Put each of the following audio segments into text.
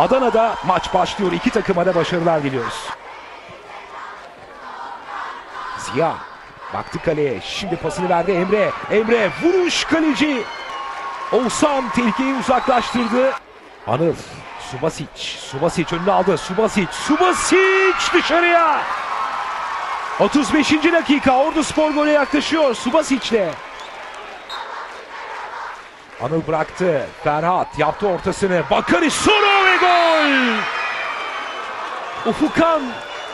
Adana'da maç başlıyor. İki takıma da başarılar diliyoruz. Ziya baktı kaleye. Şimdi pasını verdi Emre. Emre vuruş kaleci. Oğuzhan tehlikeyi uzaklaştırdı. Anıl Subasic. Subasic önüne aldı. Subasic. Subasic dışarıya. 35. dakika Ordu Spor gole yaklaşıyor Subasic'le. Anıl bıraktı. Ferhat yaptı ortasını. Bakari Soro ve gol. Ufukan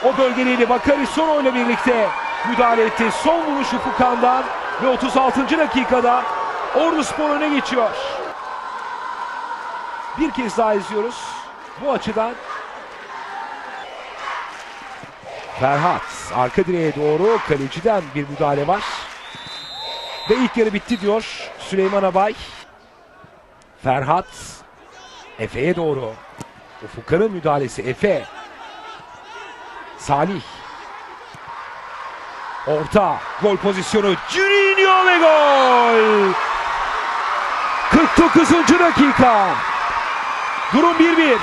o bölgeliydi. Bakari Soro ile birlikte müdahale etti. Son vuruş Ufukan'dan ve 36. dakikada Ordu Spor öne geçiyor. Bir kez daha izliyoruz. Bu açıdan Ferhat arka direğe doğru kaleciden bir müdahale var. Ve ilk yarı bitti diyor Süleyman Abay. Ferhat Efe'ye doğru. Ufukan'ın müdahalesi Efe. Salih. Orta gol pozisyonu Juninho ve gol. 49. dakika. Durum 1-1.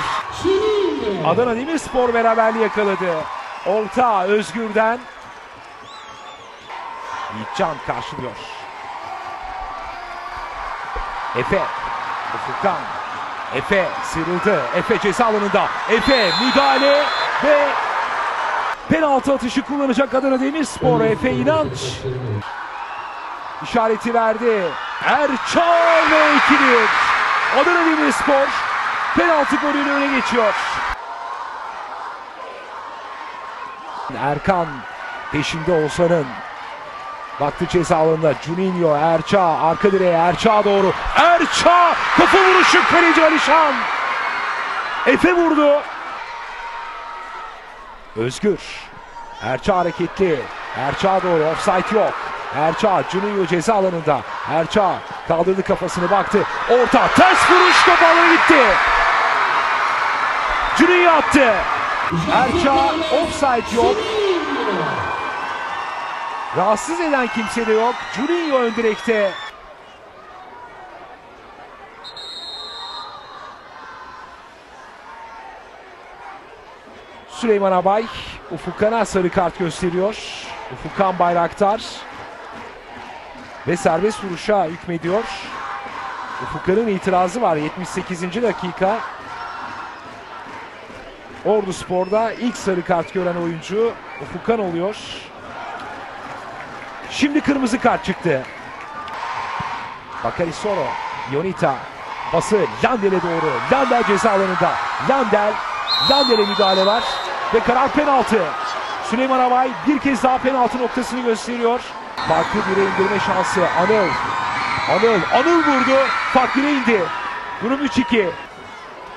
Adana Demirspor beraberliği yakaladı. Orta Özgür'den. Yiğitcan karşılıyor. Efe. Ufukan. Efe sıyrıldı. Efe ceza alanında. Efe müdahale ve penaltı atışı kullanacak Adana Demirspor. Efe İnanç. İşareti verdi. Erçal ve 2-1. Adana Demirspor penaltı golüyle öne geçiyor. Erkan peşinde Oğuzhan'ın. Baktı ceza alanında Juninho, Erça, arka direğe Erça doğru. Erça! Kafa vuruşu kaleci Alişan. Efe vurdu. Özgür. Erça hareketli. Erça doğru. Offside yok. Erça Juninho ceza alanında. Erça kaldırdı kafasını baktı. Orta ters vuruş alana gitti. Juninho attı. Erça offside yok. Rahatsız eden kimse de yok. Juninho ön direkte. Süleyman Abay Ufukan'a sarı kart gösteriyor. Ufukan Bayraktar ve serbest vuruşa hükmediyor. Ufukan'ın itirazı var 78. dakika. Ordu Spor'da ilk sarı kart gören oyuncu Ufukan oluyor. Şimdi kırmızı kart çıktı. Bakari Soro, Yonita pası Landel'e doğru. Landel ceza alanında. Landel, Landel'e müdahale var ve karar penaltı. Süleyman Abay bir kez daha penaltı noktasını gösteriyor. Farklı bire indirme şansı Anıl. Anıl, Anıl vurdu. Fark bire indi. Durum 3-2.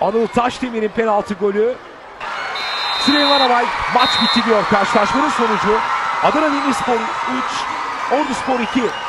Anıl Taşdemir'in penaltı golü. Süleyman Abay maç bitti diyor karşılaşmanın sonucu. Adana Demirspor 3, Ordu Spor 2.